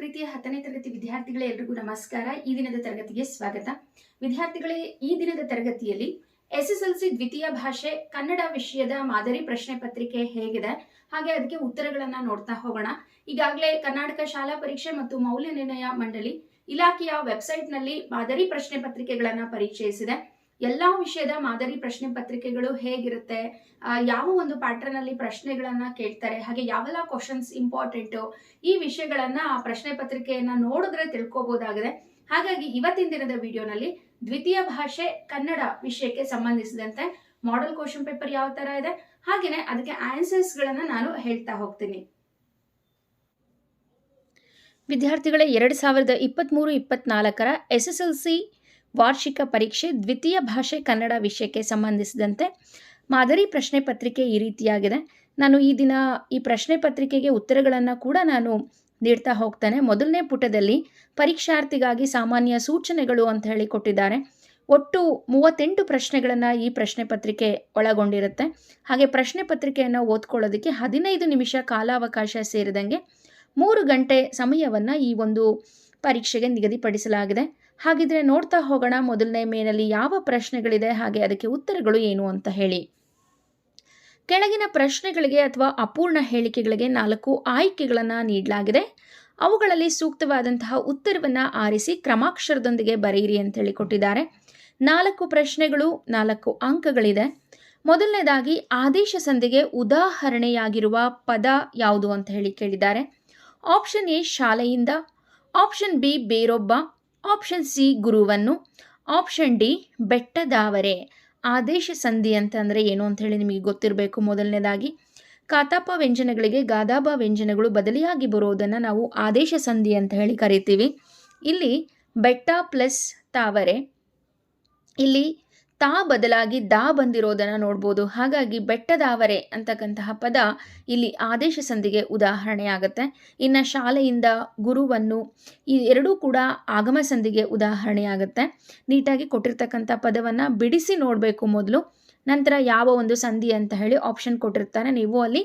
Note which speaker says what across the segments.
Speaker 1: ಪ್ರೀತಿಯ ಹತ್ತನೇ ತರಗತಿ ವಿದ್ಯಾರ್ಥಿಗಳೇ ಎಲ್ರಿಗೂ ನಮಸ್ಕಾರ. ಈ ದಿನದ ತರಗತಿಗೆ ಸ್ವಾಗತ. ವಿದ್ಯಾರ್ಥಿಗಳೇ, ಈ ದಿನದ ತರಗತಿಯಲ್ಲಿ ಎಸ್ ಎಸ್ ಎಲ್ ಸಿ ದ್ವಿತೀಯ ಭಾಷೆ ಕನ್ನಡ ವಿಷಯದ ಮಾದರಿ ಪ್ರಶ್ನೆ ಪತ್ರಿಕೆ ಹೇಗಿದೆ. ಹಾಗೆ ಅದಕ್ಕೆ ಉತ್ತರಗಳನ್ನ ನೋಡ್ತಾ ಹೋಗೋಣ. ಈಗಾಗಲೇ ಕರ್ನಾಟಕ ಶಾಲಾ ಪರೀಕ್ಷೆ ಮತ್ತು ಮೌಲ್ಯ ನಿರ್ಣಯ ಮಂಡಳಿ ಇಲಾಖೆಯ ವೆಬ್ಸೈಟ್ನಲ್ಲಿ ಮಾದರಿ ಪ್ರಶ್ನೆ ಪತ್ರಿಕೆಗಳನ್ನ ಪರಿಚಯಿಸಿದೆ. ಎಲ್ಲಾ ವಿಷಯದ ಮಾದರಿ ಪ್ರಶ್ನೆ ಪತ್ರಿಕೆಗಳು ಹೇಗಿರುತ್ತೆ? ಯಾವ ಒಂದು ಪ್ಯಾಟರ್ನ್ ಅಲ್ಲಿ ಪ್ರಶ್ನೆಗಳನ್ನ ಕೇಳ್ತಾರೆ? ಹಾಗೆ ಯಾವೆಲ್ಲ ಕ್ವಶನ್ಸ್ ಇಂಪಾರ್ಟೆಂಟ್ ಈ ವಿಷಯಗಳನ್ನ, ಆ ಪ್ರಶ್ನೆ ಪತ್ರಿಕೆಯನ್ನ ನೋಡಿದ್ರೆ ತಿಳ್ಕೊಬಹುದಾಗಿದೆ ಹಾಗಾಗಿ ಇವತ್ತಿನ ದಿನದ ವಿಡಿಯೋನಲ್ಲಿ ದ್ವಿತೀಯ ಭಾಷೆ ಕನ್ನಡ ವಿಷಯಕ್ಕೆ ಸಂಬಂಧಿಸಿದಂತೆ ಮಾಡೆಲ್ ಕ್ವಶನ್ ಪೇಪರ್ ಯಾವ ತರ ಇದೆ? ಹಾಗೇನೆ ಅದಕ್ಕೆ ಆನ್ಸರ್ಸ್ ಗಳನ್ನ ನಾನು ಹೇಳ್ತಾ ಹೋಗ್ತೀನಿ. ವಿದ್ಯಾರ್ಥಿಗಳೇ, ಎರಡು ಸಾವಿರದ ಇಪ್ಪತ್ತ್ಮೂರು ಇಪ್ಪತ್ನಾಲ್ಕರ ಎಸ್ ಎಸ್ ಎಲ್ ಸಿ ವಾರ್ಷಿಕ ಪರೀಕ್ಷೆ ದ್ವಿತೀಯ ಭಾಷೆ ಕನ್ನಡ ವಿಷಯಕ್ಕೆ ಸಂಬಂಧಿಸಿದಂತೆ ಮಾದರಿ ಪ್ರಶ್ನೆ ಪತ್ರಿಕೆ ಈ ರೀತಿಯಾಗಿದೆ. ನಾನು ಈ ದಿನ ಈ ಪ್ರಶ್ನೆ ಪತ್ರಿಕೆಗೆ ಉತ್ತರಗಳನ್ನು ಕೂಡ ನಾನು ನೀಡ್ತಾ ಹೋಗ್ತೇನೆ. ಮೊದಲನೇ ಪುಟದಲ್ಲಿ ಪರೀಕ್ಷಾರ್ಥಿಗಾಗಿ ಸಾಮಾನ್ಯ ಸೂಚನೆಗಳು ಅಂತ ಹೇಳಿ ಕೊಟ್ಟಿದ್ದಾರೆ. ಒಟ್ಟು ಮೂವತ್ತೆಂಟು ಪ್ರಶ್ನೆಗಳನ್ನು ಈ ಪ್ರಶ್ನೆ ಪತ್ರಿಕೆ ಒಳಗೊಂಡಿರುತ್ತೆ. ಹಾಗೆ ಪ್ರಶ್ನೆ ಪತ್ರಿಕೆಯನ್ನು ಓದ್ಕೊಳ್ಳೋದಕ್ಕೆ ಹದಿನೈದು ನಿಮಿಷ ಕಾಲಾವಕಾಶ ಸೇರಿದಂಗೆ ಮೂರು ಗಂಟೆ ಸಮಯವನ್ನು ಈ ಒಂದು ಪರೀಕ್ಷೆಗೆ ನಿಗದಿಪಡಿಸಲಾಗಿದೆ. ಹಾಗಿದ್ರೆ ನೋಡ್ತಾ ಹೋಗೋಣ, ಮೊದಲನೇ ಮೇನಲ್ಲಿ ಯಾವ ಪ್ರಶ್ನೆಗಳಿದೆ, ಹಾಗೆ ಅದಕ್ಕೆ ಉತ್ತರಗಳು ಏನು ಅಂತ ಹೇಳಿ. ಕೆಳಗಿನ ಪ್ರಶ್ನೆಗಳಿಗೆ ಅಥವಾ ಅಪೂರ್ಣ ಹೇಳಿಕೆಗಳಿಗೆ ನಾಲ್ಕು ಆಯ್ಕೆಗಳನ್ನು ನೀಡಲಾಗಿದೆ. ಅವುಗಳಲ್ಲಿ ಸೂಕ್ತವಾದಂತಹ ಉತ್ತರವನ್ನು ಆರಿಸಿ ಕ್ರಮಾಕ್ಷರದೊಂದಿಗೆ ಬರೆಯಿರಿ ಅಂತ ಹೇಳಿ ಕೊಟ್ಟಿದ್ದಾರೆ. ನಾಲ್ಕು ಪ್ರಶ್ನೆಗಳು, ನಾಲ್ಕು ಅಂಕಗಳಿದೆ. ಮೊದಲನೇದಾಗಿ, ಆದೇಶ ಸಂಧಿಗೆ ಉದಾಹರಣೆಯಾಗಿರುವ ಪದ ಯಾವುದು ಅಂತ ಹೇಳಿ ಕೇಳಿದ್ದಾರೆ. ಆಪ್ಷನ್ ಎ, ಶಾಲೆಯಿಂದ. ಆಪ್ಷನ್ ಬಿ, ಬೇರೊಬ್ಬ. ಆಪ್ಷನ್ ಸಿ ಗುರುವನ್ನು. ಆಪ್ಷನ್ ಡಿ ಬೆಟ್ಟದಾವರೆ. ಆದೇಶ ಸಂಧಿ ಅಂತಂದರೆ ಏನು ಅಂಥೇಳಿ ನಿಮಗೆ ಗೊತ್ತಿರಬೇಕು ಮೊದಲನೇದಾಗಿ. ಕಾತಾಪ ವ್ಯಂಜನಗಳಿಗೆ ಗಾದಾಬ ವ್ಯಂಜನಗಳು ಬದಲಿಯಾಗಿ ಬರೋದನ್ನು ನಾವು ಆದೇಶ ಸಂಧಿ ಅಂತ ಹೇಳಿ ಕರಿತೀವಿ. ಇಲ್ಲಿ ಬೆಟ್ಟ ಪ್ಲಸ್ ತಾವರೆ. ಇಲ್ಲಿ ತಾ ಬದಲಾಗಿ ದಾ ಬಂದಿರೋದನ್ನು ನೋಡ್ಬೋದು. ಹಾಗಾಗಿ ಬೆಟ್ಟದಾವರೆ ಅಂತಕ್ಕಂತಹ ಪದ ಇಲ್ಲಿ ಆದೇಶ ಸಂಧಿಗೆ ಉದಾಹರಣೆ ಆಗುತ್ತೆ ಇನ್ನು ಶಾಲೆಯಿಂದ ಗುರುವನ್ನು ಈ ಎರಡೂ ಕೂಡ ಆಗಮ ಸಂಧಿಗೆ ಉದಾಹರಣೆ ಆಗುತ್ತೆ ನೀಟಾಗಿ ಕೊಟ್ಟಿರ್ತಕ್ಕಂಥ ಪದವನ್ನು ಬಿಡಿಸಿ ನೋಡಬೇಕು ಮೊದಲು. ನಂತರ ಯಾವ ಒಂದು ಸಂಧಿ ಅಂತ ಹೇಳಿ ಆಪ್ಷನ್ ಕೊಟ್ಟಿರ್ತಾನೆ ನೀವು ಅಲ್ಲಿ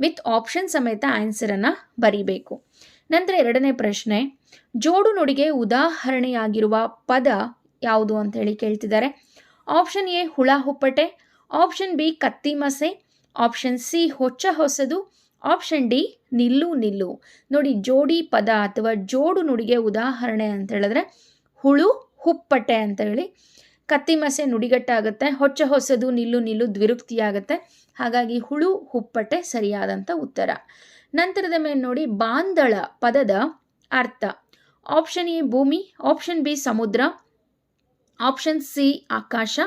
Speaker 1: ವಿತ್ ಆಪ್ಷನ್ ಸಮೇತ ಆನ್ಸರನ್ನು ಬರೀಬೇಕು. ನಂತರ ಎರಡನೇ ಪ್ರಶ್ನೆ ಜೋಡು ನುಡಿಗೆ ಉದಾಹರಣೆಯಾಗಿರುವ ಪದ ಯಾವುದು ಅಂತ ಹೇಳಿ ಕೇಳ್ತಿದ್ದಾರೆ. ಆಪ್ಷನ್ ಎ ಹುಳ ಹುಪ್ಪಟೆ. ಆಪ್ಷನ್ ಬಿ ಕತ್ತಿ ಮಸೆ. ಆಪ್ಷನ್ ಸಿ ಹೊಚ್ಚ ಹೊಸದು. ಆಪ್ಷನ್ ಡಿ ನಿಲ್ಲು ನಿಲ್ಲು. ನೋಡಿ, ಜೋಡಿ ಪದ ಅಥವಾ ಜೋಡು ನುಡಿಗೆ ಉದಾಹರಣೆ ಅಂತ ಹೇಳಿದ್ರೆ ಹುಳು ಹುಪ್ಪಟೆ ಅಂತ ಹೇಳಿ. ಕತ್ತಿ ಮಸೆ ನುಡಿಗಟ್ಟಾಗುತ್ತೆ, ಹೊಚ್ಚ ಹೊಸದು, ನಿಲ್ಲು ನಿಲ್ಲು ದ್ವಿರುಕ್ತಿಯಾಗುತ್ತೆ. ಹಾಗಾಗಿ ಹುಳು ಹುಪ್ಪಟೆ ಸರಿಯಾದಂಥ ಉತ್ತರ. ನಂತರದ ಮೇಲೆ ನೋಡಿ, ಬಾಂದಳ ಪದದ ಅರ್ಥ. ಆಪ್ಷನ್ ಎ ಭೂಮಿ. ಆಪ್ಷನ್ ಬಿ ಸಮುದ್ರ. ಆಪ್ಷನ್ ಸಿ, ಆಕಾಶ.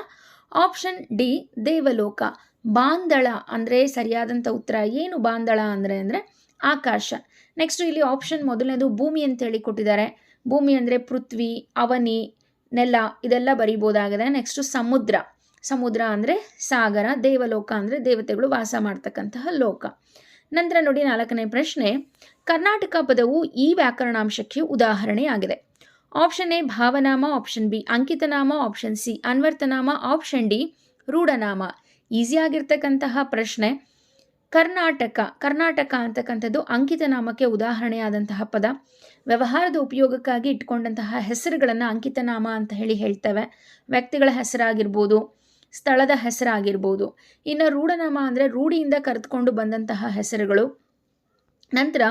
Speaker 1: ಆಪ್ಷನ್ ಡಿ, ದೇವಲೋಕ. ಬಾಂದಳ ಅಂದರೆ ಸರಿಯಾದಂಥ ಉತ್ತರ ಏನು ಬಾಂದಳ ಅಂದರೆ ಅಂದರೆ ಆಕಾಶ. ನೆಕ್ಸ್ಟು ಇಲ್ಲಿ ಆಪ್ಷನ್ ಮೊದಲನೇದು ಭೂಮಿ ಅಂತೇಳಿ ಕೊಟ್ಟಿದ್ದಾರೆ. ಭೂಮಿ ಅಂದರೆ ಪೃಥ್ವಿ, ಅವನಿ, ನೆಲ ಇದೆಲ್ಲ ಬರಿಬೋದಾಗಿದೆ. ನೆಕ್ಸ್ಟು ಸಮುದ್ರ. ಸಮುದ್ರ ಅಂದರೆ ಸಾಗರ, ದೇವಲೋಕ ಅಂದರೆ ದೇವತೆಗಳು ವಾಸ ಮಾಡ್ತಕ್ಕಂತಹ ಲೋಕ. ನಂತರ ನೋಡಿ ನಾಲ್ಕನೇ ಪ್ರಶ್ನೆ. ಕರ್ನಾಟಕ ಪದವು ಈ ವ್ಯಾಕರಣಾಂಶಕ್ಕೆ ಉದಾಹರಣೆಯಾಗಿದೆ. ಆಪ್ಷನ್ ಎ ಭಾವನಾಮ ಆಪ್ಷನ್ ಬಿ ಅಂಕಿತನಾಮ ಆಪ್ಷನ್ ಸಿ ಅನ್ವರ್ತನಾಮ ಆಪ್ಷನ್ ಡಿ ರೂಢನಾಮ ಈಸಿಯಾಗಿರ್ತಕ್ಕಂತಹ ಪ್ರಶ್ನೆ. ಕರ್ನಾಟಕ. ಕರ್ನಾಟಕ ಅಂತಕ್ಕಂಥದ್ದು ಅಂಕಿತನಾಮಕ್ಕೆ ಉದಾಹರಣೆಯಾದಂತಹ ಪದ. ವ್ಯವಹಾರದ ಉಪಯೋಗಕ್ಕಾಗಿ ಇಟ್ಕೊಂಡಂತಹ ಹೆಸರುಗಳನ್ನು ಅಂಕಿತನಾಮ ಅಂತ ಹೇಳಿ ಹೇಳ್ತೇವೆ. ವ್ಯಕ್ತಿಗಳ ಹೆಸರಾಗಿರ್ಬೋದು, ಸ್ಥಳದ ಹೆಸರಾಗಿರ್ಬೋದು. ಇನ್ನು ರೂಢನಾಮ ಅಂದರೆ ರೂಢಿಯಿಂದ ಕರೆದುಕೊಂಡು ಬಂದಂತಹ ಹೆಸರುಗಳು. ನಂತರ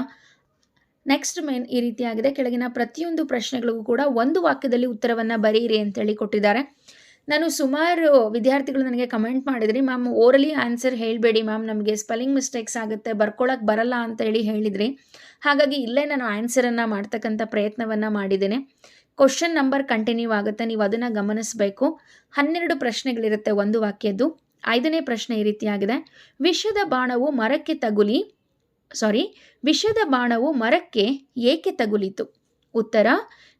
Speaker 1: ನೆಕ್ಸ್ಟ್ ಮೇನ್ ಈ ರೀತಿಯಾಗಿದೆ. ಕೆಳಗಿನ ಪ್ರತಿಯೊಂದು ಪ್ರಶ್ನೆಗಳಿಗೂ ಕೂಡ ಒಂದು ವಾಕ್ಯದಲ್ಲಿ ಉತ್ತರವನ್ನು ಬರೀರಿ ಅಂತೇಳಿ ಕೊಟ್ಟಿದ್ದಾರೆ. ನಾನು ಸುಮಾರು ವಿದ್ಯಾರ್ಥಿಗಳು ನನಗೆ ಕಮೆಂಟ್ ಮಾಡಿದ್ರಿ. ಮ್ಯಾಮ್ ಓರಲಿ ಆನ್ಸರ್ ಹೇಳಬೇಡಿ ಮ್ಯಾಮ್. ನಮಗೆ ಸ್ಪೆಲ್ಲಿಂಗ್ ಮಿಸ್ಟೇಕ್ಸ್ ಆಗುತ್ತೆ. ಬರ್ಕೊಳಕ್ಕೆ ಬರಲ್ಲ ಅಂತೇಳಿ ಹೇಳಿದ್ರಿ. ಹಾಗಾಗಿ ಇಲ್ಲೇ ನಾನು ಆನ್ಸರನ್ನು ಮಾಡ್ತಕ್ಕಂಥ ಪ್ರಯತ್ನವನ್ನು ಮಾಡಿದ್ದೇನೆ. ಕ್ವಶನ್ ನಂಬರ್ ಕಂಟಿನ್ಯೂ ಆಗುತ್ತೆ. ನೀವು ಅದನ್ನು ಗಮನಿಸಬೇಕು. ಹನ್ನೆರಡು ಪ್ರಶ್ನೆಗಳಿರುತ್ತೆ ಒಂದು ವಾಕ್ಯದ್ದು. ಐದನೇ ಪ್ರಶ್ನೆ ಈ ರೀತಿಯಾಗಿದೆ. ವಿಷದ ಬಾಣವು ಮರಕ್ಕೆ ತಗುಲಿ ಸಾರಿ ವಿಷದ ಬಾಣವು ಮರಕ್ಕೆ ಏಕೆ ತಗುಲಿತು? ಉತ್ತರ,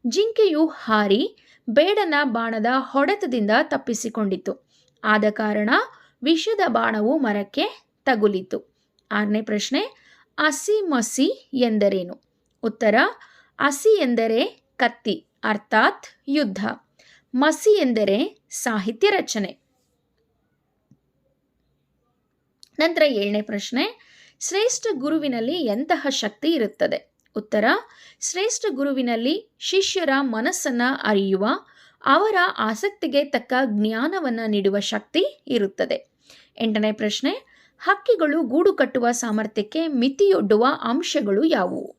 Speaker 1: ಜಿಂಕೆಯು ಹಾರಿ ಬೇಡನ ಬಾಣದ ಹೊಡೆತದಿಂದ ತಪ್ಪಿಸಿಕೊಂಡಿತು. ಆದ ಕಾರಣ ವಿಷದ ಬಾಣವು ಮರಕ್ಕೆ ತಗುಲಿತು. ಆರನೇ ಪ್ರಶ್ನೆ ಅಸಿ ಮಸಿ ಎಂದರೇನು? ಉತ್ತರ ಅಸಿ ಎಂದರೆ ಕತ್ತಿ, ಅರ್ಥಾತ್ ಯುದ್ಧ. ಮಸಿ ಎಂದರೆ ಸಾಹಿತ್ಯ ರಚನೆ. ನಂತರ ಏಳನೇ ಪ್ರಶ್ನೆ ಶ್ರೇಷ್ಠ ಗುರುವಿನಲ್ಲಿ ಎಂತಹ ಶಕ್ತಿ ಇರುತ್ತದೆ? ಉತ್ತರ, ಶ್ರೇಷ್ಠ ಗುರುವಿನಲ್ಲಿ ಶಿಷ್ಯರ ಮನಸ್ಸನ್ನು ಅರಿಯುವ, ಅವರ ಆಸಕ್ತಿಗೆ ತಕ್ಕ ಜ್ಞಾನವನ್ನು ನೀಡುವ ಶಕ್ತಿ ಇರುತ್ತದೆ. ಎಂಟನೇ ಪ್ರಶ್ನೆ, ಹಕ್ಕಿಗಳು ಗೂಡು ಕಟ್ಟುವ ಸಾಮರ್ಥ್ಯಕ್ಕೆ ಮಿತಿಯೊಡ್ಡುವ ಅಂಶಗಳು ಯಾವುವು?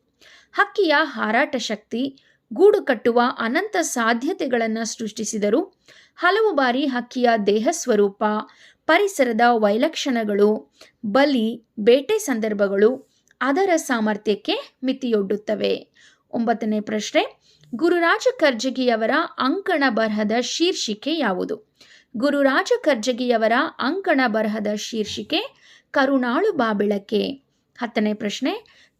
Speaker 1: ಹಕ್ಕಿಯ ಹಾರಾಟ ಶಕ್ತಿ, ಗೂಡು ಕಟ್ಟುವ ಅನಂತ ಸಾಧ್ಯತೆಗಳನ್ನು ಸೃಷ್ಟಿಸಿದರು ಹಲವು ಬಾರಿ ಹಕ್ಕಿಯ ದೇಹ ಸ್ವರೂಪ, ಪರಿಸರದ ವೈಲಕ್ಷಣಗಳು, ಬಲಿ, ಬೇಟೆ ಸಂದರ್ಭಗಳು ಅದರ ಸಾಮರ್ಥ್ಯಕ್ಕೆ ಮಿತಿಯೊಡ್ಡುತ್ತವೆ. ಒಂಬತ್ತನೇ ಪ್ರಶ್ನೆ, ಗುರುರಾಜ ಕರ್ಜಗಿಯವರ ಅಂಕಣ ಬರಹದ ಶೀರ್ಷಿಕೆ ಯಾವುದು? ಗುರುರಾಜ ಕರ್ಜಗಿಯವರ ಅಂಕಣ ಬರಹದ ಶೀರ್ಷಿಕೆ ಕರುಣಾಳು ಬಾಬೆಳಕೆ ಹತ್ತನೇ ಪ್ರಶ್ನೆ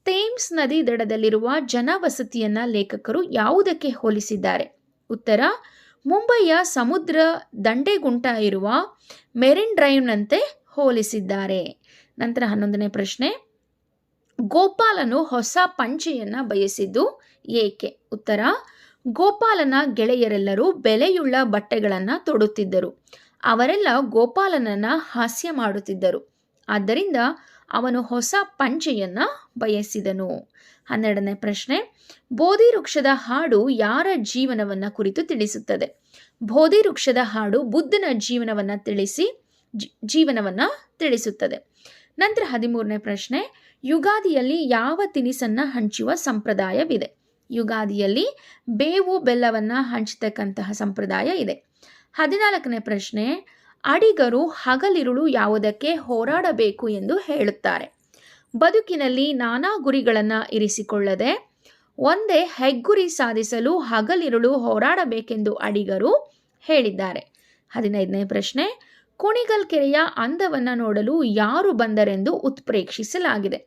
Speaker 1: ಥೇಮ್ಸ್ ನದಿ ದಡದಲ್ಲಿರುವ ಜನವಸತಿಯನ್ನ ಲೇಖಕರು ಯಾವುದಕ್ಕೆ ಹೋಲಿಸಿದ್ದಾರೆ? ಉತ್ತರ ಮುಂಬಯಿಯ ಸಮುದ್ರ ದಂಡೆಗುಂಟ ಇರುವ ಮೆರಿನ್ ಡ್ರೈವ್ನಂತೆ ಹೋಲಿಸಿದ್ದಾರೆ. ನಂತರ ಹನ್ನೊಂದನೇ ಪ್ರಶ್ನೆ. ಗೋಪಾಲನು ಹೊಸ ಪಂಚೆಯನ್ನು ಬಯಸಿದ್ದು ಏಕೆ? ಉತ್ತರ. ಗೋಪಾಲನ ಗೆಳೆಯರೆಲ್ಲರೂ ಬೆಲೆಯುಳ್ಳ ಬಟ್ಟೆಗಳನ್ನು ತೊಡುತ್ತಿದ್ದರು. ಅವರೆಲ್ಲ ಗೋಪಾಲನನ್ನು ಹಾಸ್ಯ ಮಾಡುತ್ತಿದ್ದರು. ಆದ್ದರಿಂದ ಅವನು ಹೊಸ ಪಂಚೆಯನ್ನು ಬಯಸಿದನು. ಹನ್ನೆರಡನೇ ಪ್ರಶ್ನೆ, ಬೋಧಿ ವೃಕ್ಷದ ಹಾಡು ಯಾರ ಜೀವನವನ್ನು ಕುರಿತು ತಿಳಿಸುತ್ತದೆ? ಬೋಧಿ ವೃಕ್ಷದ ಹಾಡು ಬುದ್ಧನ ಜೀವನವನ್ನು ತಿಳಿಸಿ ಜೀವನವನ್ನು ತಿಳಿಸುತ್ತದೆ. ನಂತರ ಹದಿಮೂರನೇ ಪ್ರಶ್ನೆ, ಯುಗಾದಿಯಲ್ಲಿ ಯಾವ ತಿನಿಸನ್ನು ಹಂಚುವ ಸಂಪ್ರದಾಯವಿದೆ? ಯುಗಾದಿಯಲ್ಲಿ ಬೇವು ಬೆಲ್ಲವನ್ನು ಹಂಚತಕ್ಕಂತಹ ಸಂಪ್ರದಾಯ ಇದೆ. ಹದಿನಾಲ್ಕನೇ ಪ್ರಶ್ನೆ, ಅಡಿಗರು ಹಗಲಿರುಳು ಯಾವುದಕ್ಕೆ ಹೋರಾಡಬೇಕು ಎಂದು ಹೇಳುತ್ತಾರೆ? ಬದುಕಿನಲ್ಲಿ ನಾನಾ ಗುರಿಗಳನ್ನು ಇರಿಸಿಕೊಳ್ಳದೆ, ಒಂದೇ ಹೆಗ್ಗುರಿ ಸಾಧಿಸಲು ಹಗಲಿರುಳು ಹೋರಾಡಬೇಕೆಂದು ಅಡಿಗರು ಹೇಳಿದ್ದಾರೆ. ಹದಿನೈದನೇ ಪ್ರಶ್ನೆ, ಕುಣಿಗಲ್ ಕೆರೆಯ ಅಂದವನ್ನು ನೋಡಲು ಯಾರು ಬಂದರೆಂದು ಉತ್ಪ್ರೇಕ್ಷಿಸಲಾಗಿದೆ.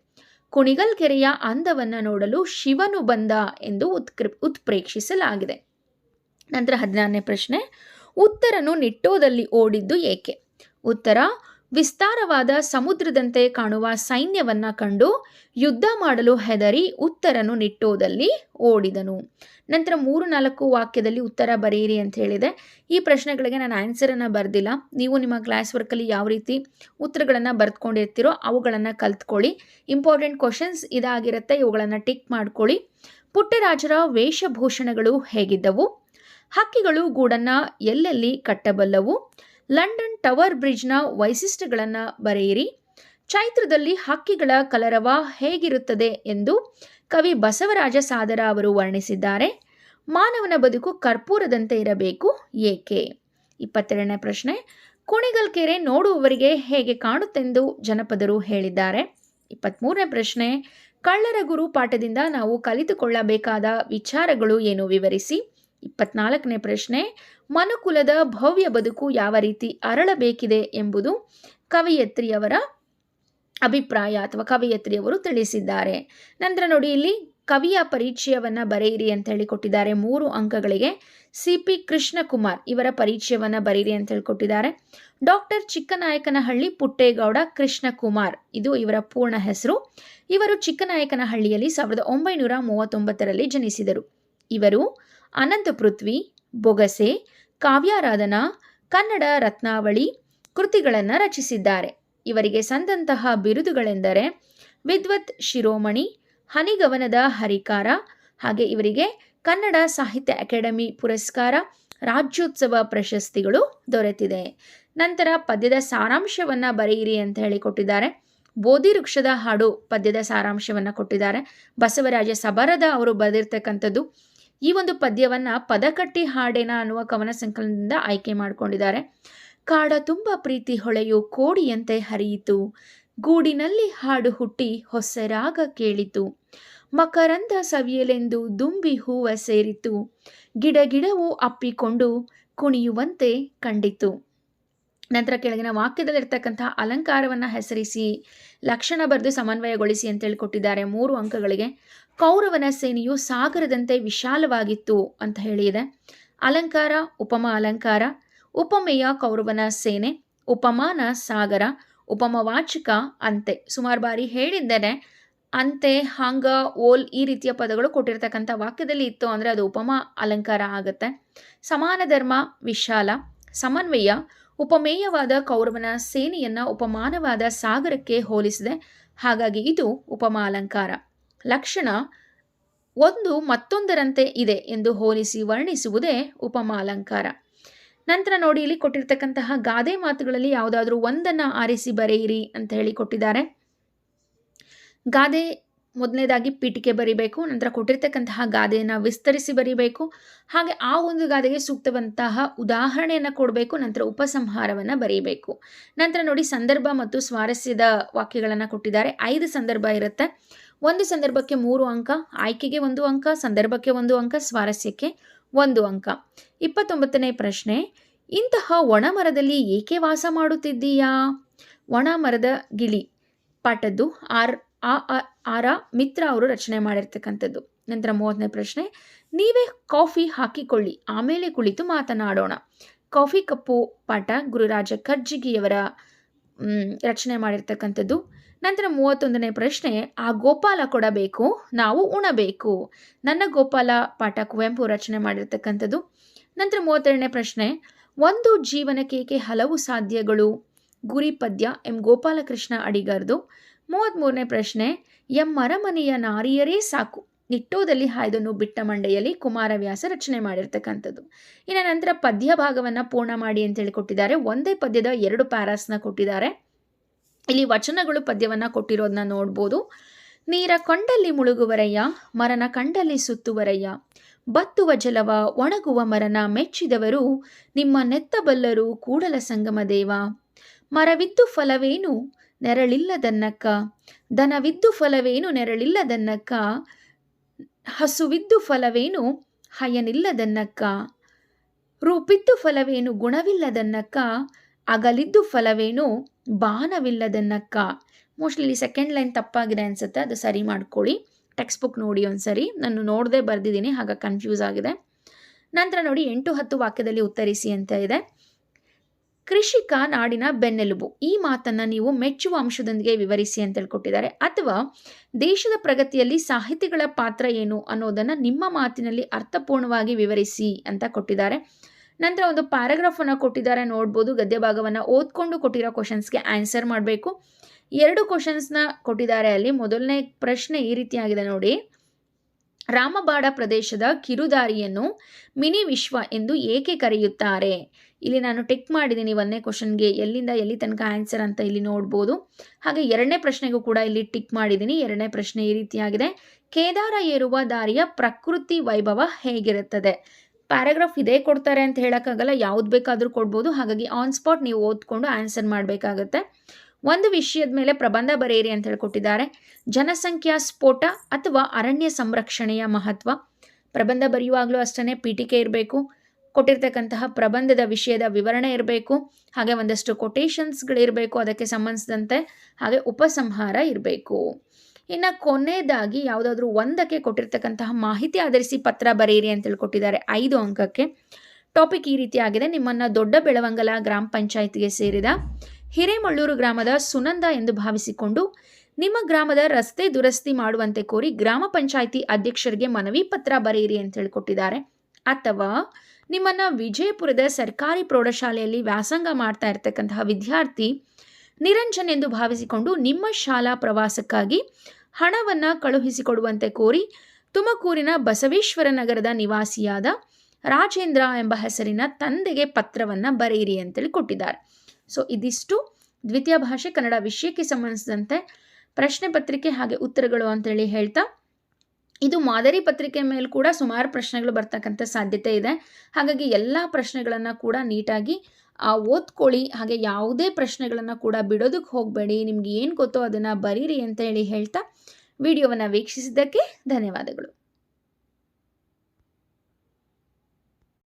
Speaker 1: ಕುಣಿಗಲ್ ಕೆರೆಯ ಅಂದವನ್ನು ನೋಡಲು ಶಿವನು ಬಂದ ಎಂದು ಉತ್ಕ್ರಿ ಉತ್ಪ್ರೇಕ್ಷಿಸಲಾಗಿದೆ. ನಂತರ ಹದಿನಾರನೇ ಪ್ರಶ್ನೆ, ಉತ್ತರನು ನಿಟ್ಟೋದಲ್ಲಿ ಓಡಿದ್ದು ಏಕೆ? ಉತ್ತರ ವಿಸ್ತಾರವಾದ ಸಮುದ್ರದಂತೆ ಕಾಣುವ ಸೈನ್ಯವನ್ನ ಕಂಡು ಯುದ್ಧ ಮಾಡಲು ಹೆದರಿ ಉತ್ತರನು ನಿಟ್ಟೋದಲ್ಲಿ ಓಡಿದನು. ನಂತರ ಮೂರು ನಾಲ್ಕು ವಾಕ್ಯದಲ್ಲಿ ಉತ್ತರ ಬರೆಯಿರಿ ಅಂತ ಹೇಳಿದೆ. ಈ ಪ್ರಶ್ನೆಗಳಿಗೆ ನಾನು ಆನ್ಸರನ್ನು ಬರೆದಿಲ್ಲ. ನೀವು ನಿಮ್ಮ ಕ್ಲಾಸ್ ವರ್ಕಲ್ಲಿ ಯಾವ ರೀತಿ ಉತ್ತರಗಳನ್ನು ಬರೆದುಕೊಂಡಿರ್ತೀರೋ ಅವುಗಳನ್ನು ಕಲ್ತ್ಕೊಳ್ಳಿ. ಇಂಪಾರ್ಟೆಂಟ್ ಕ್ವಶನ್ಸ್ ಇದಾಗಿರುತ್ತೆ, ಇವುಗಳನ್ನು ಟಿಕ್ ಮಾಡ್ಕೊಳ್ಳಿ. ಪುಟ್ಟರಾಜರ ವೇಷಭೂಷಣಗಳು ಹೇಗಿದ್ದವು? ಹಕ್ಕಿಗಳು ಗೂಡನ್ನು ಎಲ್ಲೆಲ್ಲಿ ಕಟ್ಟಬಲ್ಲವು? ಲಂಡನ್ ಟವರ್ ಬ್ರಿಡ್ಜ್ನ ವೈಶಿಷ್ಟ್ಯಗಳನ್ನು ಬರೆಯಿರಿ. ಚೈತ್ರದಲ್ಲಿ ಹಕ್ಕಿಗಳ ಕಲರವ ಹೇಗಿರುತ್ತದೆ ಎಂದು ಕವಿ ಬಸವರಾಜ ಸಾದರ ಅವರು ವರ್ಣಿಸಿದ್ದಾರೆ. ಮಾನವನ ಬದುಕು ಕರ್ಪೂರದಂತೆ ಇರಬೇಕು, ಏಕೆ? ಇಪ್ಪತ್ತೆರಡನೇ ಪ್ರಶ್ನೆ. ಕುಣಿಗಲ್ ಕೆರೆ ನೋಡುವವರಿಗೆ ಹೇಗೆ ಕಾಣುತ್ತೆಂದು ಜನಪದರು ಹೇಳಿದ್ದಾರೆ. ಇಪ್ಪತ್ತ್ಮೂರನೇ ಪ್ರಶ್ನೆ. ಕಳ್ಳರ ಗುರು ಪಾಠದಿಂದ ನಾವು ಕಲಿತುಕೊಳ್ಳಬೇಕಾದ ವಿಚಾರಗಳು ಏನು? ವಿವರಿಸಿ. ಇಪ್ಪತ್ನಾಲ್ಕನೇ ಪ್ರಶ್ನೆ, ಮನುಕುಲದ ಭವ್ಯ ಬದುಕು ಯಾವ ರೀತಿ ಅರಳಬೇಕಿದೆ ಎಂಬುದು ಕವಯತ್ರಿಯವರ ಅಭಿಪ್ರಾಯ ಅಥವಾ ಕವಯತ್ರಿಯವರು ತಿಳಿಸಿದ್ದಾರೆ. ನಂತರ ನೋಡಿ, ಇಲ್ಲಿ ಕವಿಯ ಪರಿಚಯವನ್ನು ಬರೆಯಿರಿ ಅಂತ ಹೇಳಿ ಕೊಟ್ಟಿದ್ದಾರೆ. ಮೂರು ಅಂಕಗಳಿಗೆ ಸಿ ಪಿ ಕೃಷ್ಣಕುಮಾರ್ ಇವರ ಪರಿಚಯವನ್ನು ಬರೆಯಿರಿ ಅಂತ ಹೇಳಿಕೊಟ್ಟಿದ್ದಾರೆ ಡಾಕ್ಟರ್ ಚಿಕ್ಕನಾಯಕನಹಳ್ಳಿ ಪುಟ್ಟೇಗೌಡ ಕೃಷ್ಣಕುಮಾರ್, ಇದು ಇವರ ಪೂರ್ಣ ಹೆಸರು. ಇವರು ಚಿಕ್ಕನಾಯಕನಹಳ್ಳಿಯಲ್ಲಿ ಸಾವಿರದ ಒಂಬೈನೂರ ಮೂವತ್ತೊಂಬತ್ತರಲ್ಲಿ ಜನಿಸಿದರು. ಇವರು ಅನಂತ ಪೃಥ್ವಿ, ಬೊಗಸೆ, ಕಾವ್ಯಾರಾಧನಾ, ಕನ್ನಡ ರತ್ನಾವಳಿ ಕೃತಿಗಳನ್ನು ರಚಿಸಿದ್ದಾರೆ. ಇವರಿಗೆ ಸಂದಂತಹ ಬಿರುದುಗಳೆಂದರೆ ವಿದ್ವತ್ ಶಿರೋಮಣಿ, ಹನಿಗವನದ ಹರಿಕಾರ, ಹಾಗೆ ಇವರಿಗೆ ಕನ್ನಡ ಸಾಹಿತ್ಯ ಅಕಾಡೆಮಿ ಪುರಸ್ಕಾರ, ರಾಜ್ಯೋತ್ಸವ ಪ್ರಶಸ್ತಿಗಳು ದೊರೆತಿದೆ. ನಂತರ ಪದ್ಯದ ಸಾರಾಂಶವನ್ನು ಬರೆಯಿರಿ ಅಂತ ಹೇಳಿ ಕೊಟ್ಟಿದ್ದಾರೆ. ಬೋಧಿ ವೃಕ್ಷದ ಹಾಡು ಪದ್ಯದ ಸಾರಾಂಶವನ್ನು ಕೊಟ್ಟಿದ್ದಾರೆ. ಬಸವರಾಜ ಸಬರದ ಅವರು ಬರೆದಿರ್ತಕ್ಕಂಥದ್ದು ಈ ಒಂದು ಪದ್ಯವನ್ನು ಪದಕಟ್ಟಿ ಹಾಡೇನ ಅನ್ನುವ ಕವನ ಸಂಕಲನದಿಂದ ಆಯ್ಕೆ ಮಾಡಿಕೊಂಡಿದ್ದಾರೆ. ಕಾಡ ತುಂಬ ಪ್ರೀತಿ ಹೊಳೆಯು ಕೋಡಿಯಂತೆ ಹರಿಯಿತು. ಗೂಡಿನಲ್ಲಿ ಹಾಡು ಹುಟ್ಟಿ ಹೊಸರಾಗ ಕೇಳಿತು. ಮಕರಂದ ಸವಿಯಲೆಂದು ದುಂಬಿ ಹೂವ ಸೇರಿತು. ಗಿಡಗಿಡವು ಅಪ್ಪಿಕೊಂಡು ಕುಣಿಯುವಂತೆ ಕಂಡಿತು. ನಂತರ ಕೆಳಗಿನ ವಾಕ್ಯದಲ್ಲಿರ್ತಕ್ಕಂತಹ ಅಲಂಕಾರವನ್ನು ಹೆಸರಿಸಿ, ಲಕ್ಷಣ ಬರೆದು ಸಮನ್ವಯಗೊಳಿಸಿ ಅಂತೇಳಿ ಕೊಟ್ಟಿದ್ದಾರೆ ಮೂರು ಅಂಕಗಳಿಗೆ. ಕೌರವನ ಸೇನೆಯು ಸಾಗರದಂತೆ ವಿಶಾಲವಾಗಿತ್ತು ಅಂತ ಹೇಳಿದೆ. ಅಲಂಕಾರ, ಉಪಮ ಅಲಂಕಾರ, ಉಪಮೆಯ ಕೌರವನ ಸೇನೆ, ಉಪಮಾನ ಸಾಗರ ಉಪಮವಾಚಕ ಅಂತೆ. ಸುಮಾರು ಬಾರಿ ಹೇಳಿದ್ದೇನೆ, ಅಂತೆ, ಹಾಂಗ, ಓಲ್ ಈ ರೀತಿಯ ಪದಗಳು ಕೊಟ್ಟಿರ್ತಕ್ಕಂಥ ವಾಕ್ಯದಲ್ಲಿ ಇತ್ತು ಅಂದರೆ ಅದು ಉಪಮ ಅಲಂಕಾರ ಆಗುತ್ತೆ. ಸಮಾನ ಧರ್ಮ, ವಿಶಾಲ, ಸಮನ್ವಯ ಉಪಮೇಯವಾದ ಕೌರವನ ಸೇನೆಯನ್ನು ಉಪಮಾನವಾದ ಸಾಗರಕ್ಕೆ ಹೋಲಿಸಿದೆ. ಹಾಗಾಗಿ ಇದು ಉಪಮಾ ಅಲಂಕಾರ ಲಕ್ಷಣ ಒಂದು ಮತ್ತೊಂದರಂತೆ ಇದೆ ಎಂದು ಹೋಲಿಸಿ ವರ್ಣಿಸುವುದೇ ಉಪಮಾಲಂಕಾರ. ನಂತರ ನೋಡಿ, ಇಲ್ಲಿ ಕೊಟ್ಟಿರ್ತಕ್ಕಂತಹ ಗಾದೆ ಮಾತುಗಳಲ್ಲಿ ಯಾವುದಾದ್ರೂ ಒಂದನ್ನು ಆರಿಸಿ ಬರೆಯಿರಿ ಅಂತ ಹೇಳಿ ಕೊಟ್ಟಿದ್ದಾರೆ. ಗಾದೆ ಮೊದಲನೇದಾಗಿ ಪೀಠಿಕೆ ಬರಿಬೇಕು, ನಂತರ ಕೊಟ್ಟಿರ್ತಕ್ಕಂತಹ ಗಾದೆಯನ್ನು ವಿಸ್ತರಿಸಿ ಬರಿಬೇಕು. ಹಾಗೆ ಆ ಒಂದು ಗಾದೆಗೆ ಸೂಕ್ತವಂತಹ ಉದಾಹರಣೆಯನ್ನು ಕೊಡಬೇಕು, ನಂತರ ಉಪಸಂಹಾರವನ್ನು ಬರೀಬೇಕು. ನಂತರ ನೋಡಿ ಸಂದರ್ಭ ಮತ್ತು ಸ್ವಾರಸ್ಯದ ವಾಕ್ಯಗಳನ್ನು ಕೊಟ್ಟಿದ್ದಾರೆ. ಐದು ಸಂದರ್ಭ ಇರುತ್ತೆ. ಒಂದು ಸಂದರ್ಭಕ್ಕೆ ಮೂರು ಅಂಕ, ಆಯ್ಕೆಗೆ ಒಂದು ಅಂಕ, ಸಂದರ್ಭಕ್ಕೆ ಒಂದು ಅಂಕ, ಸ್ವಾರಸ್ಯಕ್ಕೆ ಒಂದು ಅಂಕ. ಇಪ್ಪತ್ತೊಂಬತ್ತನೇ ಪ್ರಶ್ನೆ, ಇಂತಹ ಒಣ ಮರದಲ್ಲಿ ಏಕೆ ವಾಸ ಮಾಡುತ್ತಿದ್ದೀಯಾ? ಒಣ ಮರದ ಗಿಳಿ, ಪಾಠದ್ದು ಆರ್ ಆ ಆರ ಮಿತ್ರ ಅವರು ರಚನೆ ಮಾಡಿರ್ತಕ್ಕಂಥದ್ದು. ನಂತರ ಮೂವತ್ತನೇ ಪ್ರಶ್ನೆ, ನೀವೇ ಕಾಫಿ ಹಾಕಿಕೊಳ್ಳಿ, ಆಮೇಲೆ ಕುಳಿತು ಮಾತನಾಡೋಣ. ಕಾಫಿ ಕಪ್ಪು ಪಾಠ ಗುರುರಾಜ ಖರ್ಜಿಗಿಯವರ ರಚನೆ ಮಾಡಿರ್ತಕ್ಕಂಥದ್ದು. ನಂತರ ಮೂವತ್ತೊಂದನೇ ಪ್ರಶ್ನೆ, ಆ ಗೋಪಾಲ ಕೊಡಬೇಕು ನಾವು ಉಣಬೇಕು. ನನ್ನ ಗೋಪಾಲ ಪಾಠ ಕುವೆಂಪು ರಚನೆ ಮಾಡಿರ್ತಕ್ಕಂಥದ್ದು. ನಂತರ ಮೂವತ್ತೆರಡನೇ ಪ್ರಶ್ನೆ, ಒಂದು ಜೀವನಕ್ಕೆ ಹಲವು ಸಾಧ್ಯಗಳು. ಗುರಿ ಪದ್ಯ ಎಂ ಗೋಪಾಲಕೃಷ್ಣ ಅಡಿಗರ್ದು. ಮೂವತ್ತ್ಮೂರನೇ ಪ್ರಶ್ನೆ ಎಮ್ಮರ ಮನೆಯ ನಾರಿಯರೇ ಸಾಕು. ನಿಟ್ಟೋದಲ್ಲಿ ಹಾಯ್ದನ್ನು ಬಿಟ್ಟ ಮಂಡೆಯಲ್ಲಿ ಕುಮಾರವ್ಯಾಸ ರಚನೆ ಮಾಡಿರ್ತಕ್ಕಂಥದ್ದು. ಇನ್ನು ನಂತರ ಪದ್ಯ ಭಾಗವನ್ನು ಪೂರ್ಣ ಮಾಡಿ ಅಂತೇಳಿ ಕೊಟ್ಟಿದ್ದಾರೆ ಒಂದೇ ಪದ್ಯದ ಎರಡು ಪ್ಯಾರಾಸ್ನ ಕೊಟ್ಟಿದ್ದಾರೆ. ಇಲ್ಲಿ ವಚನಗಳು ಪದ್ಯವನ್ನು ಕೊಟ್ಟಿರೋದನ್ನ ನೋಡ್ಬೋದು. ನೀರ ಕಂಡಲ್ಲಿ ಮುಳುಗುವರಯ್ಯ, ಮರನ ಕಂಡಲ್ಲಿ ಸುತ್ತುವರಯ್ಯ. ಬತ್ತುವ ಜಲವ, ಒಣಗುವ ಮರನ ಮೆಚ್ಚಿದವರು, ನಿಮ್ಮ ನೆತ್ತಬಲ್ಲರು ಕೂಡಲ ಸಂಗಮ ದೇವ. ಮರವಿದ್ದು ಫಲವೇನು ನೆರಳಿಲ್ಲದನ್ನಕ್ಕ? ದನವಿದ್ದು ಫಲವೇನು ನೆರಳಿಲ್ಲದನ್ನಕ್ಕ? ಹಸುವಿದ್ದು ಫಲವೇನು ಹಯನಿಲ್ಲದನ್ನಕ್ಕ? ರೂಪಿದ್ದು ಫಲವೇನು ಗುಣವಿಲ್ಲದನ್ನಕ್ಕ? ಅಗಲಿದ್ದು ಫಲವೇನು ಬಾನವಿಲ್ಲದನ್ನಕ್ಕ? ಮೋಸ್ಟ್ಲಿ ಸೆಕೆಂಡ್ ಲೈನ್ ತಪ್ಪಾಗಿದೆ ಅನ್ಸುತ್ತೆ, ಅದು ಸರಿ ಮಾಡ್ಕೊಳ್ಳಿ. ಟೆಕ್ಸ್ಟ್ ಬುಕ್ ನೋಡಿ ಒಂದ್ಸರಿ. ನಾನು ನೋಡದೆ ಬರೆದಿದ್ದೀನಿ ಹಾಗೆ ಕನ್ಫ್ಯೂಸ್ ಆಗಿದೆ. ನಂತರ ನೋಡಿ ಎಂಟು ಹತ್ತು ವಾಕ್ಯದಲ್ಲಿ ಉತ್ತರಿಸಿ ಅಂತ ಇದೆ. ಕೃಷಿಕ ನಾಡಿನ ಬೆನ್ನೆಲುಬು. ಈ ಮಾತನ್ನು ನೀವು ಮೆಚ್ಚುವ ಅಂಶದೊಂದಿಗೆ ವಿವರಿಸಿ ಅಂತ ಹೇಳ್ಕೊಟ್ಟಿದ್ದಾರೆ. ಅಥವಾ ದೇಶದ ಪ್ರಗತಿಯಲ್ಲಿ ಸಾಹಿತಿಗಳ ಪಾತ್ರ ಏನು ಅನ್ನೋದನ್ನು ನಿಮ್ಮ ಮಾತಿನಲ್ಲಿ ಅರ್ಥಪೂರ್ಣವಾಗಿ ವಿವರಿಸಿ ಅಂತ ಕೊಟ್ಟಿದ್ದಾರೆ. ನಂತರ ಒಂದು ಪ್ಯಾರಾಗ್ರಾಫನ್ನು ಕೊಟ್ಟಿದ್ದಾರೆ. ನೋಡ್ಬೋದು, ಗದ್ಯ ಭಾಗವನ್ನ ಓದ್ಕೊಂಡು ಕೊಟ್ಟಿರೋ ಕ್ವಶನ್ಸ್ಗೆ ಆನ್ಸರ್ ಮಾಡಬೇಕು. ಎರಡು ಕ್ವಶನ್ಸ್ನ ಕೊಟ್ಟಿದ್ದಾರೆ ಅಲ್ಲಿ. ಮೊದಲನೇ ಪ್ರಶ್ನೆ ಈ ರೀತಿಯಾಗಿದೆ ನೋಡಿ. ರಾಮಬಾಡ ಪ್ರದೇಶದ ಕಿರುದಾರಿಯನ್ನು ಮಿನಿ ವಿಶ್ವ ಎಂದು ಏಕೆ ಕರೆಯುತ್ತಾರೆ? ಇಲ್ಲಿ ನಾನು ಟಿಕ್ ಮಾಡಿದ್ದೀನಿ ಒಂದನೇ ಕ್ವಶನ್ಗೆ. ಎಲ್ಲಿಂದ ಎಲ್ಲಿ ತನಕ ಆನ್ಸರ್ ಅಂತ ಇಲ್ಲಿ ನೋಡ್ಬೋದು. ಹಾಗೆ ಎರಡನೇ ಪ್ರಶ್ನೆಗೂ ಕೂಡ ಇಲ್ಲಿ ಟಿಕ್ ಮಾಡಿದ್ದೀನಿ. ಎರಡನೇ ಪ್ರಶ್ನೆ ಈ ರೀತಿಯಾಗಿದೆ. ಕೇದಾರ ಏರುವ ದಾರಿಯ ಪ್ರಕೃತಿ ವೈಭವ ಹೇಗಿರುತ್ತದೆ? ಪ್ಯಾರಾಗ್ರಾಫ್ ಇದೇ ಕೊಡ್ತಾರೆ ಅಂತ ಹೇಳೋಕ್ಕಾಗಲ್ಲ. ಯಾವ್ದು ಬೇಕಾದರೂ ಕೊಡ್ಬೋದು. ಹಾಗಾಗಿ ಆನ್ ಸ್ಪಾಟ್ ನೀವು ಓದ್ಕೊಂಡು ಆನ್ಸರ್ ಮಾಡಬೇಕಾಗತ್ತೆ. ಒಂದು ವಿಷಯದ ಮೇಲೆ ಪ್ರಬಂಧ ಬರೆಯಿರಿ ಅಂತ ಹೇಳ್ಕೊಟ್ಟಿದ್ದಾರೆ. ಜನಸಂಖ್ಯಾ ಸ್ಫೋಟ ಅಥವಾ ಅರಣ್ಯ ಸಂರಕ್ಷಣೆಯ ಮಹತ್ವ. ಪ್ರಬಂಧ ಬರೆಯುವಾಗಲೂ ಅಷ್ಟೇ ಪೀಠಿಕೆ ಇರಬೇಕು. ಕೊಟ್ಟಿರ್ತಕ್ಕಂತಹ ಪ್ರಬಂಧದ ವಿಷಯದ ವಿವರಣೆ ಇರಬೇಕು. ಹಾಗೆ ಒಂದಷ್ಟು ಕೊಟೇಶನ್ಸ್ಗಳಿರಬೇಕು ಅದಕ್ಕೆ ಸಂಬಂಧಿಸಿದಂತೆ ಹಾಗೆ ಉಪಸಂಹಾರ ಇರಬೇಕು. ಇನ್ನು ಕೊನೆಯದಾಗಿ ಯಾವುದಾದ್ರೂ ಒಂದಕ್ಕೆ ಕೊಟ್ಟಿರ್ತಕ್ಕಂತಹ ಮಾಹಿತಿ ಆಧರಿಸಿ ಪತ್ರ ಬರೆಯಿರಿ ಅಂತ ಹೇಳ್ಕೊಟ್ಟಿದ್ದಾರೆ ಐದು ಅಂಕಕ್ಕೆ. ಟಾಪಿಕ್ ಈ ರೀತಿಯಾಗಿದೆ. ನಿಮ್ಮನ್ನು ದೊಡ್ಡ ಬೆಳವಂಗಲ ಗ್ರಾಮ ಪಂಚಾಯತ್ಗೆ ಸೇರಿದ ಹಿರೇಮಳ್ಳೂರು ಗ್ರಾಮದ ಸುನಂದ ಎಂದು ಭಾವಿಸಿಕೊಂಡು ನಿಮ್ಮ ಗ್ರಾಮದ ರಸ್ತೆ ದುರಸ್ತಿ ಮಾಡುವಂತೆ ಕೋರಿ ಗ್ರಾಮ ಪಂಚಾಯಿತಿ ಅಧ್ಯಕ್ಷರಿಗೆ ಮನವಿ ಪತ್ರ ಬರೆಯಿರಿ ಅಂತ ಹೇಳಿಕೊಟ್ಟಿದ್ದಾರೆ. ಅಥವಾ ನಿಮ್ಮನ್ನ ವಿಜಯಪುರದ ಸರ್ಕಾರಿ ಪ್ರೌಢಶಾಲೆಯಲ್ಲಿ ವ್ಯಾಸಂಗ ಮಾಡ್ತಾ ಇರ್ತಕ್ಕಂತಹ ವಿದ್ಯಾರ್ಥಿ ನಿರಂಜನ್ ಎಂದು ಭಾವಿಸಿಕೊಂಡು ನಿಮ್ಮ ಶಾಲಾ ಪ್ರವಾಸಕ್ಕಾಗಿ ಹಣವನ್ನು ಕಳುಹಿಸಿಕೊಡುವಂತೆ ಕೋರಿ ತುಮಕೂರಿನ ಬಸವೇಶ್ವರ ನಗರದ ನಿವಾಸಿಯಾದ ರಾಜೇಂದ್ರ ಎಂಬ ಹೆಸರಿನ ತಂದೆಗೆ ಪತ್ರವನ್ನು ಬರೆಯಿರಿ ಅಂತೇಳಿ ಕೊಟ್ಟಿದ್ದಾರೆ ಸೊ ಇದಿಷ್ಟು ದ್ವಿತೀಯ ಭಾಷೆ ಕನ್ನಡ ವಿಷಯಕ್ಕೆ ಸಂಬಂಧಿಸಿದಂತೆ ಪ್ರಶ್ನೆ ಪತ್ರಿಕೆ ಹಾಗೆ ಉತ್ತರಗಳು ಅಂತೇಳಿ ಹೇಳ್ತಾ. ಇದು ಮಾದರಿ ಪತ್ರಿಕೆ ಮೇಲೆ ಕೂಡ ಸುಮಾರು ಪ್ರಶ್ನೆಗಳು ಬರ್ತಕ್ಕಂಥ ಸಾಧ್ಯತೆ ಇದೆ. ಹಾಗಾಗಿ ಎಲ್ಲ ಪ್ರಶ್ನೆಗಳನ್ನು ಕೂಡ ನೀಟಾಗಿ ಆ, ಓದ್ಕೊಳ್ಳಿ. ಹಾಗೆ ಯಾವುದೇ ಪ್ರಶ್ನೆಗಳನ್ನು ಕೂಡ ಬಿಡೋದಕ್ಕೆ ಹೋಗಬೇಡಿ. ನಿಮ್ಗೆ ಏನು ಗೊತ್ತೋ ಅದನ್ನು ಬರೀರಿ ಅಂತ ಹೇಳಿ ಹೇಳ್ತಾ. ವಿಡಿಯೋವನ್ನು ವೀಕ್ಷಿಸಿದ್ದಕ್ಕೆ ಧನ್ಯವಾದಗಳು.